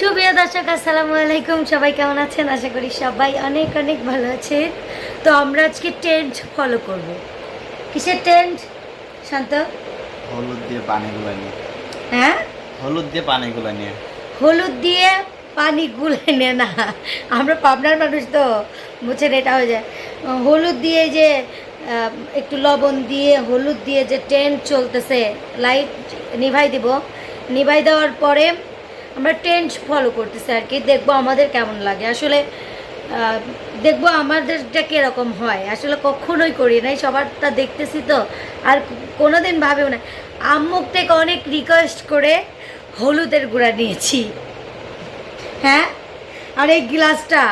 সুপ্রিয় দর্শক আসসালামু আলাইকুম। সবাই কেমন আছেন? আশা করি সবাই অনেক অনেক ভালো আছে তো আমরা আজকে টেন্ট ফলো করব। কিসের টেন্ট শান্ত। হলুদ দিয়ে পানিগুলো নিয়ে। হ্যাঁ? হলুদ দিয়ে পানিগুলো নিয়ে। হলুদ দিয়ে পানি গুলে নে। না আমরা পাবনার মানুষ তো বুঝছেন এটা হয়ে যায়। হলুদ দিয়ে যে একটু লবণ দিয়ে হলুদ দিয়ে যে টেন্ট চলতেছে লাইট নিভাই দিব। নিভাই দেওয়ার পরে আমরা ট্রেন্ড ফলো করতেছি আর কি, দেখব আমাদের কেমন লাগে। আসলে দেখব আমাদেরটা কীরকম হয়। আসলে কখনোই করি নাই, সবারটা দেখতেছি তো, আর কোনো দিন ভাবেও না। আম্মুক থেকে অনেক রিকোয়েস্ট করে হলুদের গুঁড়া নিয়েছি। হ্যাঁ? আর এই গ্লাসটা,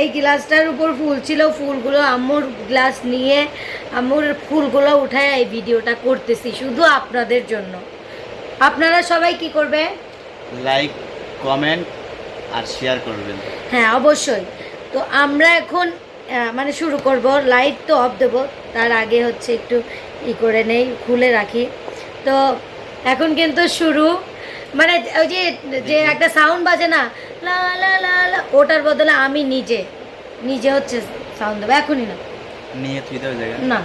এই গ্লাসটার উপর ফুল ছিল, ফুলগুলো আম্মুর গ্লাস নিয়ে আম্মুর ফুলগুলো উঠায় এই ভিডিওটা করতেছি, শুধু আপনাদের জন্য। আপনারা সবাই কি করবে? লাইক কমেন্ট আর শেয়ার করবেন। হ্যাঁ অবশ্যই। তো আমরা এখন মানে শুরু করব। লাইট তো অফ দেবো। তার আগে হচ্ছে একটু ই করে নেই খুলে রাখি। তো এখন কিন্তু শুরু। মানে ওই যে যে একটা সাউন্ড বাজে না লা লা লা লা ওটার বদলে আমি নিজে নিজে হচ্ছে সাউন্ড দেবো। এখনই না। নিয়ে তুই জায়গা না।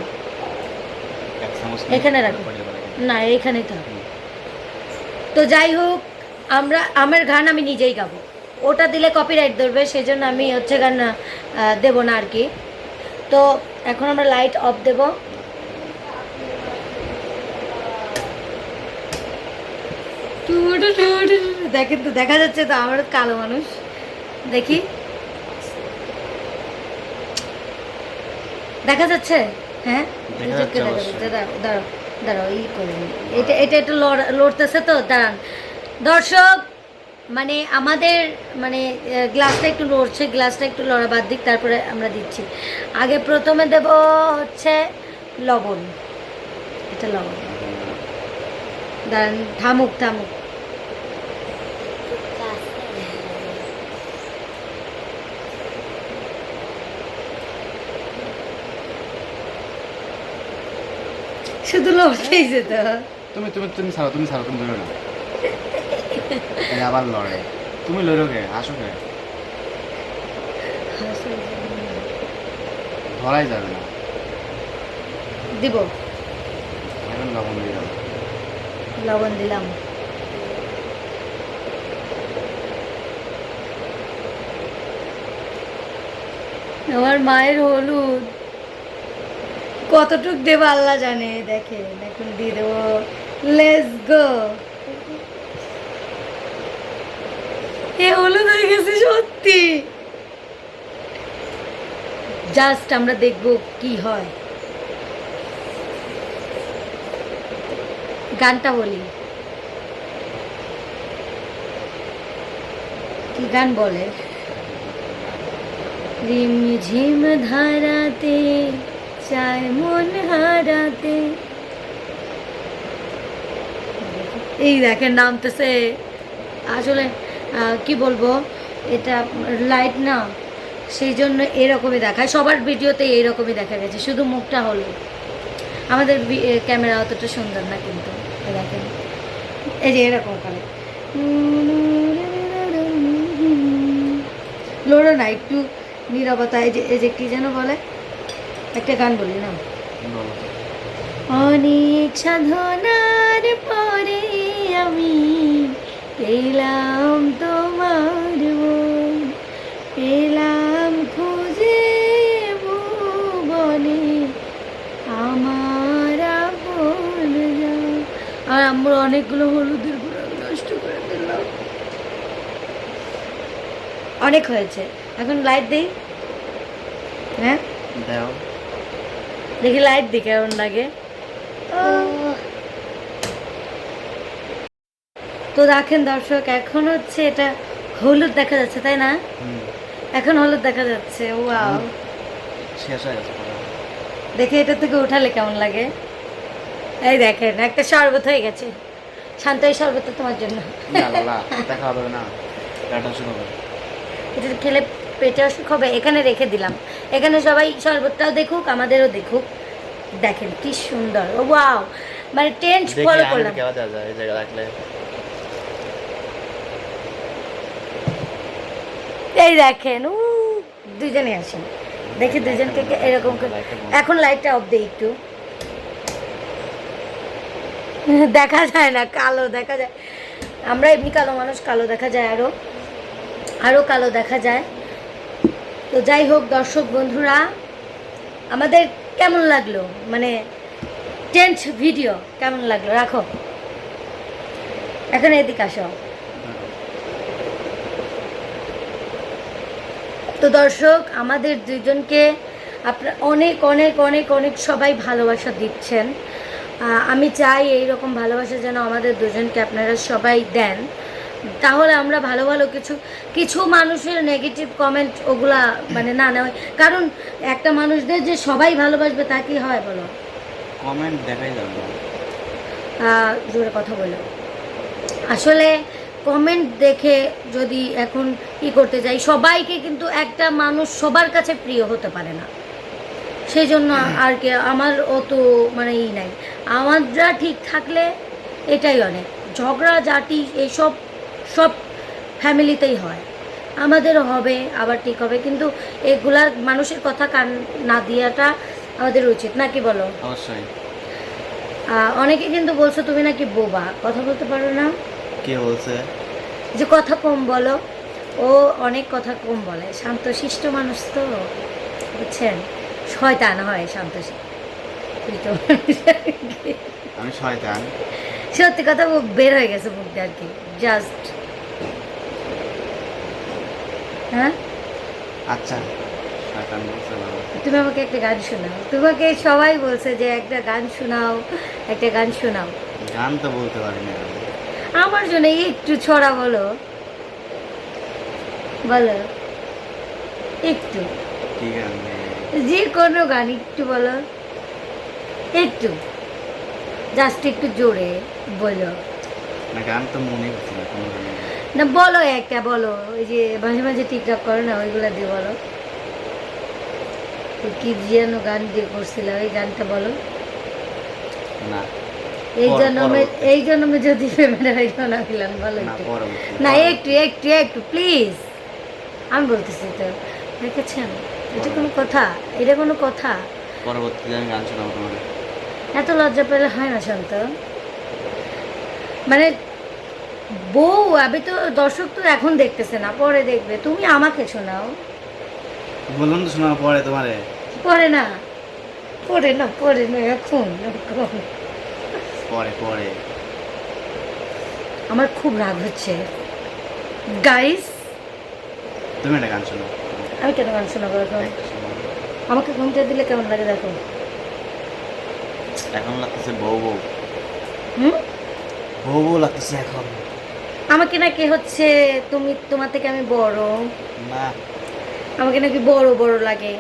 এখানে রাখো। না এইখানেই তো তো যাই হোক আমরা আমার গান আমি নিজেই গাবো। ওটা দিলে কপিরাইট ধরবে সেজন্য আমি হচ্ছে গান দেবো না আর কি তো এখন আমরা লাইট অফ দেব। দেখেন তো দেখা যাচ্ছে তো আমার কালো মানুষ। দেখি। দেখা যাচ্ছে? হ্যাঁ? দাঁড়াও দাঁড়াও দাঁড়াও ই এটা এটা একটু লড়- লড়তেছে তো দাঁড়ান। দর্শক মানে আমাদের মানে গ্লাসটা একটু লড়ছে গ্লাসটা একটু লড়া বাদ দিক, তারপরে আমরা দিচ্ছি। আগে প্রথমে দেব হচ্ছে লবণ। এটা লবণ। দাঁড়ান, থামুক থামুক। শুধু লড়তেইছে তো তুমি তুমি তুমি ছাড়ো তুমি ছাড়ো, তুমি ধরো না। আবার লড়ে। তুমি লড়ো কে? আসো কে? ধরাই যাবে না। দিব। এখন লবণ যাবে লবণ দিলাম। আমার মায়ের হলুদ। কতটুক দেব আল্লাহ জানে দেখে এখন দিয়ে দেবো। লেস গো এ হলুদ হয়ে গেছে, সত্যি। জাস্ট আমরা দেখব কি হয়। গানটা বলি। কি গান বলে? রিম ঝিম ধারাতে, চায় মন হারাতে। এই দেখেন, নামতেছে। আসলে কি বলব? এটা লাইট না। সেই জন্য এরকমই দেখায়। সবার ভিডিওতে এইরকমই দেখা গেছে। শুধু মুখটা হলো। আমাদের ক্যামেরা অতটা সুন্দর না কিন্তু। দেখেন। এই যে এরকম করে। লোড়ো না একটু নীরবতা। এই যে এই যে কি যেন বলে? একটা গান বলি না? অনেক সাধনার পরে আমি পেলাম তোমার পেলাম খুঁজে ভুবনে। আমার আর আমরা অনেকগুলো হলুদের গুঁড়ো নষ্ট করে দিলাম। অনেক হয়েছে। এখন লাইট দিই? হ্যাঁ? দাও। দেখি লাইট দিই কেমন লাগে। তো দেখেন দর্শক এখন হচ্ছে এটা হলুদ দেখা যাচ্ছে তাই না? এখন হলুদ দেখা যাচ্ছে ওয়াও। দেখে এটা থেকে উঠালে কেমন লাগে? এই দেখেন একটা শরবত হয়ে গেছে। শান্ত এই শরবতটা তোমার জন্য। দেখা হবে না। এটা শুরু হবে। এটা খেলে পেটে অসুখ হবে এখানে রেখে দিলাম। এখানে সবাই শরবতটাও দেখুক আমাদেরও দেখুক। দেখেন কি সুন্দর ও ওয়াও। মানে টেন্ট ফলো করলাম কেমন দেওয়া যায় এই জায়গা রাখলে এই দেখেন উ দুজনে আসেন। দেখি দুজনকে কে- এরকম করে- এখন লাইটটা অফ দেই একটু। দেখা যায় না কালো দেখা যায়। আমরা এমনি কালো মানুষ কালো দেখা যায় আরও আরও কালো দেখা যায়। তো যাই হোক দর্শক বন্ধুরা আমাদের কেমন লাগল? মানে টেন্ট ভিডিও কেমন লাগল? রাখো। এখন এদিকে আসো। তো দর্শক আমাদের দুজনকে আপনার অনেক অনেক অনেক অনেক সবাই ভালোবাসা দিচ্ছেন। আমি চাই এই রকম ভালোবাসা যেন আমাদের দুজনকে আপনারা সবাই দেন। তাহলে আমরা ভালো ভালো কিছু কিছু মানুষের নেগেটিভ কমেন্ট ওগুলা মানে না নেওয়া কারণ একটা মানুষদের যে সবাই ভালোবাসবে তা কি হয় বলো? কমেন্ট দেখাই যাবে। জোরে কথা বলো। আসলে কমেন্ট দেখে যদি এখন ই করতে যাই সবাইকে কিন্তু একটা মানুষ সবার কাছে প্রিয় হতে পারে না। সেই জন্য আর কি আমার অত মানে ই নাই। আমরা ঠিক থাকলে এটাই অনেক। ঝগড়া জাতি এইসব সব ফ্যামিলিতেই হয়। আমাদেরও হবে আবার ঠিক হবে। কিন্তু এগুলার মানুষের কথা কান না দেওয়াটা আমাদের উচিত নাকি বলো? অবশ্যই। অনেকে কিন্তু বলছো তুমি নাকি বোবা। কথা বলতে পারো না? কে বলছে? যে কথা কম বলো ও অনেক কথা কম বলে। শান্তশিষ্ট মানুষ তো বুঝছেন? শয়তান হয় শান্তশিষ্ট। আমি শয়তান। সত্যি কথা বের হয়ে গেছে মুখ দিয়ে আর কি। জাস্ট হ্যাঁ? আচ্ছা। তুমি আমাকে একটা গান শোনাও। তোমাকে সবাই বলছে যে একটা গান শোনাও একটা গান শোনাও। গান তো বলতে পারি না। আমার জন্য একটু ছড়া বলো। বলো। একটু। যে কোনো গান একটু বলো। একটু। জাস্ট একটু জোরে বলো। না গান তো মনে করছি না কোনো না বলো একটা বলো। ওই যে মাঝে মাঝে টিকটক করো না ওইগুলা দিয়ে বলো। তো কি যেন গান দিয়ে করছিল ওই গানটা বলো। না। এই জন্মে। এই জন্মে যদি হয় না বলো না একটু। একটু একটু প্লিজ আমি বলতেছি তো দেখেছেন? এটা কোনো কথা? এটা কোনো কথা? পরবর্তীতে আমি গান শোনাবো তোমাদের। এত লজ্জা পেলে হয় না শান্ত। মানে বউ আমি তো দর্শক তো এখন দেখতেছে না পরে দেখবে। তুমি আমাকে শোনাও। বললাম তো শোনার পরে তোমারে। পরে না। পরে না পরে না এখন এখন। পরে পরে। আমার খুব রাগ হচ্ছে। গাইস তুমি একটা গান শোনো। আমি কেন গান শোনাবো এখন? আমাকে ঘুমতে দিলে কেমন লাগে দেখো? এখন লাগতেছে বউ বউ। হুম? বউ বউ লাগতেছে এখন। আমাকে নাকি হচ্ছে তুমি তোমার থেকে আমি বড়। না। আমাকে নাকি বড় বড় লাগে।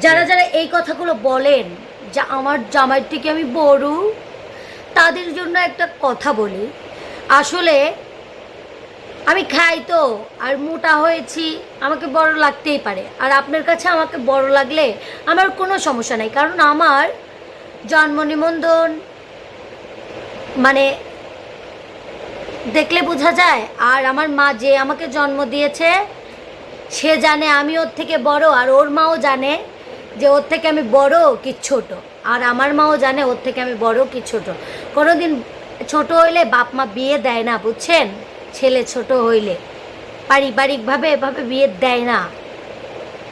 যারা যারা এই কথাগুলো বলেন যা আমার জামাইয়ের থেকে আমি বড় তাদের জন্য একটা কথা বলি। আসলে আমি খাই তো, আর মোটা হয়েছি, আমাকে বড় লাগতেই পারে। আর আপনার কাছে আমাকে বড় লাগলে আমার কোনো সমস্যা নেই, কারণ আমার জন্ম নিবন্ধন মানে দেখলে বোঝা যায়, আর আমার মা যে আমাকে জন্ম দিয়েছে, সে জানে আমি ওর থেকে বড়, আর ওর মাও জানে যে ওর থেকে আমি বড় কি ছোট। আর আমার মাও জানে ওর থেকে আমি বড় কি ছোট? কোনোদিন ছোট হইলে বাপ মা বিয়ে দেয় না বুঝছেন? ছেলে ছোট হইলে। পারিবারিকভাবে এভাবে বিয়ে দেয় না।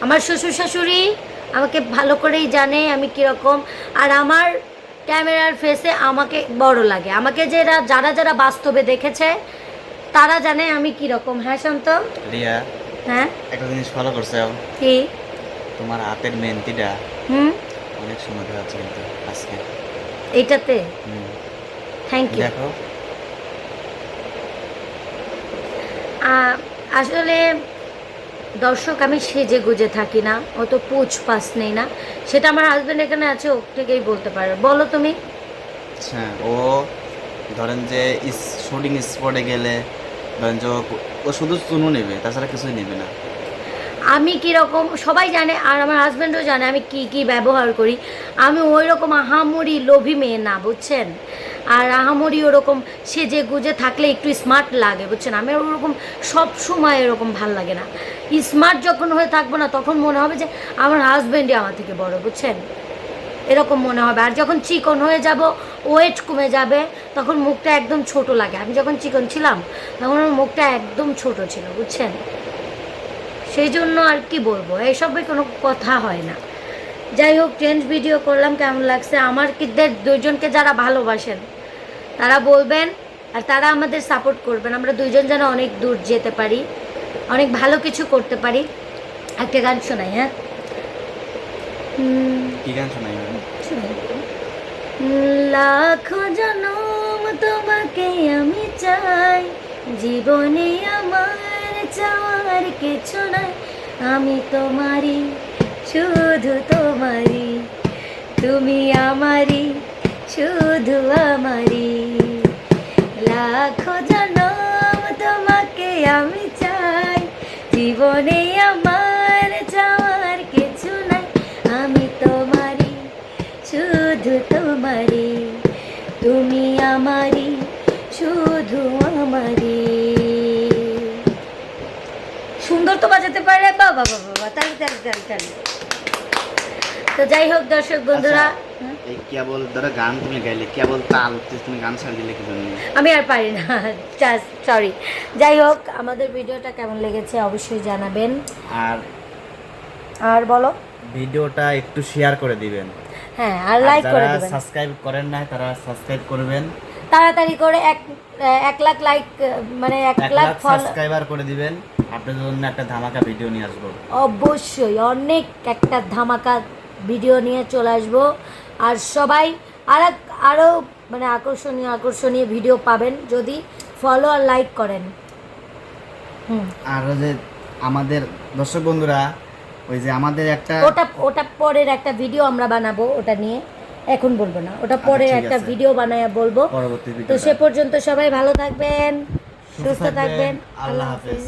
আমার শ্বশুর শাশুড়ি আমাকে ভালো করেই জানে আমি কীরকম আর আমার ক্যামেরার ফেসে আমাকে বড় লাগে। আমাকে যারা যারা যারা বাস্তবে দেখেছে তারা জানে আমি কীরকম। হ্যাঁ শান্ত? রিয়া হ্যাঁ? একটা জিনিস ফলো করছে? কি? তোমার হাতের মেহেন্দিটা হুম? অনেক সুন্দর দেখাচ্ছে কিন্তু আজকে। এইটাতে থ্যাংক ইউ দেখো। আসলে দর্শক আমি সেজে গুজে থাকি না। অত পুছ পাস নেই না। সেটা আমার হাজব্যান্ড এখানে আছে ও থেকেই বলতে পারে বলো তুমি। আচ্ছা ও ধরেন যে শুটিং স্পটে গেলে ধরেন যে ও- ও শুধু চুনু নেবে তাছাড়া কিছুই নেবে না। আমি কীরকম, সবাই জানে, আর আমার হাজব্যান্ডও জানে আমি কি কি ব্যবহার করি। আমি ওই রকম আহামরি লোভী মেয়ে না, বুঝছেন? আর আহামরি ওরকম সেজে গুজে থাকলে একটু স্মার্ট লাগে, বুঝছেন? আমি ওরকম সব সময় এরকম ভালো লাগে না। স্মার্ট যখন হয়ে থাকব না, তখন মনে হবে যে আমার হাজব্যান্ডই আমার থেকে বড়, বুঝছেন? এরকম মনে হবে। আর যখন চিকন হয়ে যাব ওয়েট কমে যাবে, তখন মুখটা একদম ছোট লাগে। আমি যখন চিকন ছিলাম, তখন আমার মুখটা একদম ছোট ছিল, বুঝছেন? সেই জন্য আর কি বলব? এইসবে কোনো কথা হয় না। যাই হোক চেঞ্জ ভিডিও করলাম কেমন লাগছে? আমার কিদের দুইজনকে যারা ভালোবাসেন তারা বলবেন আর তারা আমাদের সাপোর্ট করবেন। আমরা দুইজন যেন অনেক দূর যেতে পারি অনেক ভালো কিছু করতে পারি। একটা গান শোনাই হ্যাঁ? কি গান শোনাই? লাখো জনম তোমাকে আমি চাই জীবনে আমার চাওয়ার কিছু নাই। আমি তোমারই, শুধু তোমারই। তুমি আমারই, শুধু আমারই। লাখো জনম তোমাকে আমি চাই। জীবনে আমার চাওয়ার কিছু নাই। আমি তোমারই, শুধু তোমারই। তুমি আমারই, শুধু আমারই। সুন্দর তো বাজাতে পারে? বাবা বাবা বাবা তাহলে তাহলে তাহলে তাহলে। তো যাই হোক দর্শক বন্ধুরা হ্যাঁ? এই কেবল ধরো গান তুমি গাইলে কেবল তাল তুমি গান ছাড় দিলে কি জন্য? আমি আর পারি না সরি যাই হোক আমাদের ভিডিওটা কেমন লেগেছে অবশ্যই জানাবেন। আর আর বলো? ভিডিওটা একটু শেয়ার করে দিবেন। হ্যাঁ আর লাইক করে দেবেন। সাবস্ক্রাইব করেন না তারা সাবস্ক্রাইব করবেন। তাড়াতাড়ি করে এক এক লাখ লাইক মানে এক লাখ সাবস্ক্রাইবার করে দিবেন। আপনাদের জন্য একটা ধামাকা ভিডিও নিয়ে আসব। অবশ্যই অনেক একটা ধামাকা ভিডিও নিয়ে চলে আসব। আর সবাই আর আরও মানে আকর্ষণীয় আকর্ষণীয় ভিডিও পাবেন যদি ফলো আর লাইক করেন। আর যে আমাদের দর্শক বন্ধুরা ওই যে আমাদের একটা ওটা ওটা পরের একটা ভিডিও আমরা বানাবো ওটা নিয়ে। এখন বলব না ওটা পরে একটা ভিডিও বানায় বলব। তো সে পর্যন্ত সবাই ভালো থাকবেন সুস্থ থাকবেন। আল্লাহ হাফেজ।